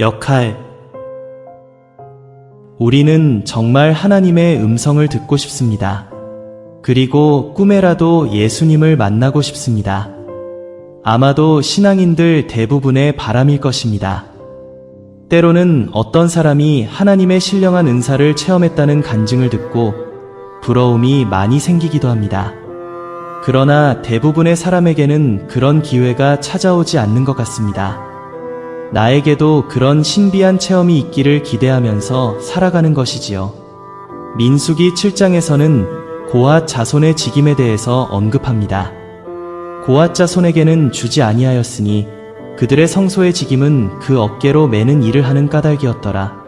역할 우리는 정말 하나님의 음성을 듣고 싶습니다. 그리고 꿈에라도 예수님을 만나고 싶습니다. 아마도 신앙인들 대부분의 바람일 것입니다. 때로는 어떤 사람이 하나님의 신령한 은사를 체험했다는 간증을 듣고 부러움이 많이 생기기도 합니다. 그러나 대부분의 사람에게는 그런 기회가 찾아오지 않는 것 같습니다. 나에게도 그런 신비한 체험이 있기를 기대하면서 살아가는 것이지요. 민수기 7장에서는 고앗 자손의 직임에 대해서 언급합니다. 고앗 자손에게는 주지 아니하였으니 그들의 성소의 직임은 그 어깨로 매는 일을 하는 까닭이었더라.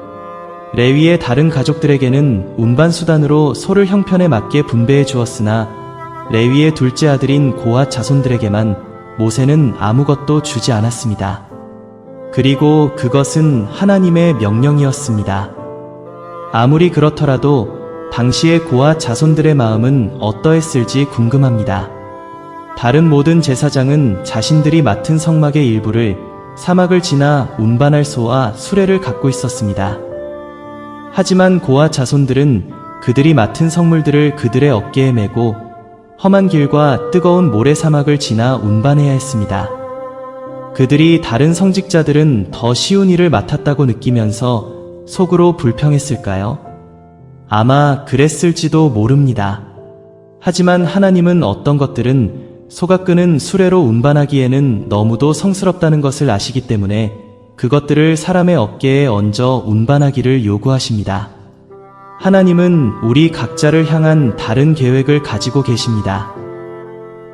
레위의 다른 가족들에게는 운반 수단으로 소를 형편에 맞게 분배해 주었으나 레위의 둘째 아들인 고앗 자손들에게만 모세는 아무것도 주지 않았습니다. 그리고 그것은 하나님의 명령이었습니다. 아무리 그렇더라도 당시의 고아 자손들의 마음은 어떠했을지 궁금합니다. 다른 모든 제사장은 자신들이 맡은 성막의 일부를 사막을 지나 운반할 소와 수레를 갖고 있었습니다. 하지만 고아 자손들은 그들이 맡은 성물들을 그들의 어깨에 메고 험한 길과 뜨거운 모래 사막을 지나 운반해야 했습니다. 그들이 다른 성직자들은 더 쉬운 일을 맡았다고 느끼면서 속으로 불평했을까요? 아마 그랬을지도 모릅니다. 하지만 하나님은 어떤 것들은 소가 끄는 수레로 운반하기에는 너무도 성스럽다는 것을 아시기 때문에 그것들을 사람의 어깨에 얹어 운반하기를 요구하십니다. 하나님은 우리 각자를 향한 다른 계획을 가지고 계십니다.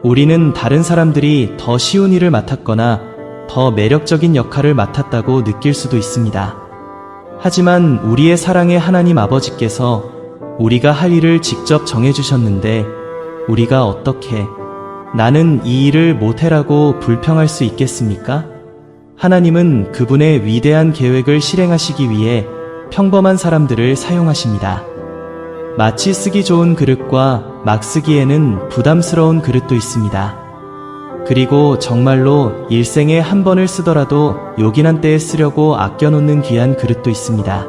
우리는 다른 사람들이 더 쉬운 일을 맡았거나 더 매력적인 역할을 맡았다고 느낄 수도 있습니다. 하지만 우리의 사랑의 하나님 아버지께서 우리가 할 일을 직접 정해주셨는데 우리가 어떻게 나는 이 일을 못해라고 불평할 수 있겠습니까? 하나님은 그분의 위대한 계획을 실행하시기 위해 평범한 사람들을 사용하십니다. 마치 쓰기 좋은 그릇과 막 쓰기에는 부담스러운 그릇도 있습니다. 그리고 정말로 일생에 한 번을 쓰더라도 요긴한 때에 쓰려고 아껴놓는 귀한 그릇도 있습니다.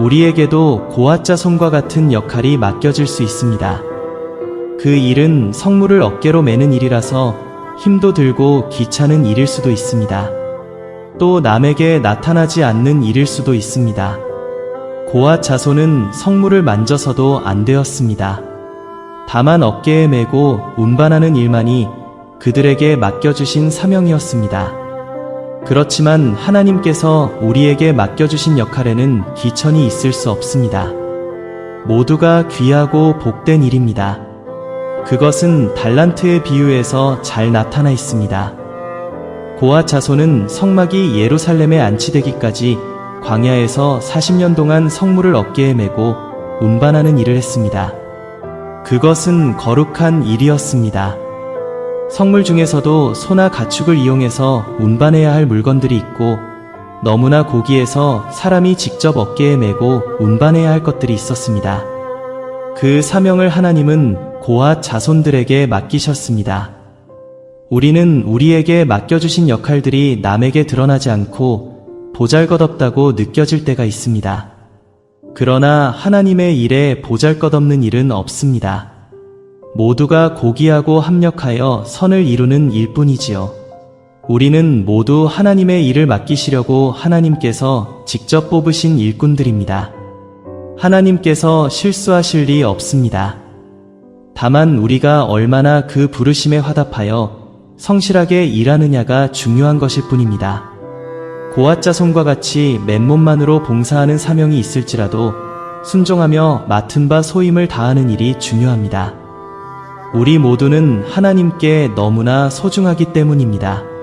우리에게도 고아자 손과 같은 역할이 맡겨질 수 있습니다. 그 일은 성물을 어깨로 매는 일이라서 힘도 들고 귀찮은 일일 수도 있습니다. 또 남에게 나타나지 않는 일일 수도 있습니다. 고아 자손은 성물을 만져서도 안 되었습니다. 다만 어깨에 메고 운반하는 일만이 그들에게 맡겨주신 사명이었습니다. 그렇지만 하나님께서 우리에게 맡겨주신 역할에는 기천이 있을 수 없습니다. 모두가 귀하고 복된 일입니다. 그것은 달란트의 비유에서 잘 나타나 있습니다. 고아 자손은 성막이 예루살렘에 안치되기까지 광야에서 40년 동안 성물을 어깨에 메고 운반하는 일을 했습니다. 그것은 거룩한 일이었습니다. 성물 중에서도 소나 가축을 이용해서 운반해야 할 물건들이 있고 너무나 고기에서 사람이 직접 어깨에 메고 운반해야 할 것들이 있었습니다. 그 사명을 하나님은 고아 자손들에게 맡기셨습니다. 우리는 우리에게 맡겨주신 역할들이 남에게 드러나지 않고 보잘것없다고 느껴질 때가 있습니다. 그러나 하나님의 일에 보잘것없는 일은 없습니다. 모두가 고귀하고 합력하여 선을 이루는 일뿐이지요. 우리는 모두 하나님의 일을 맡기시려고 하나님께서 직접 뽑으신 일꾼들입니다. 하나님께서 실수하실 리 없습니다. 다만 우리가 얼마나 그 부르심에 화답하여 성실하게 일하느냐가 중요한 것일 뿐입니다. 고아자손과 같이 맨몸만으로 봉사하는 사명이 있을지라도 순종하며 맡은 바 소임을 다하는 일이 중요합니다. 우리 모두는 하나님께 너무나 소중하기 때문입니다.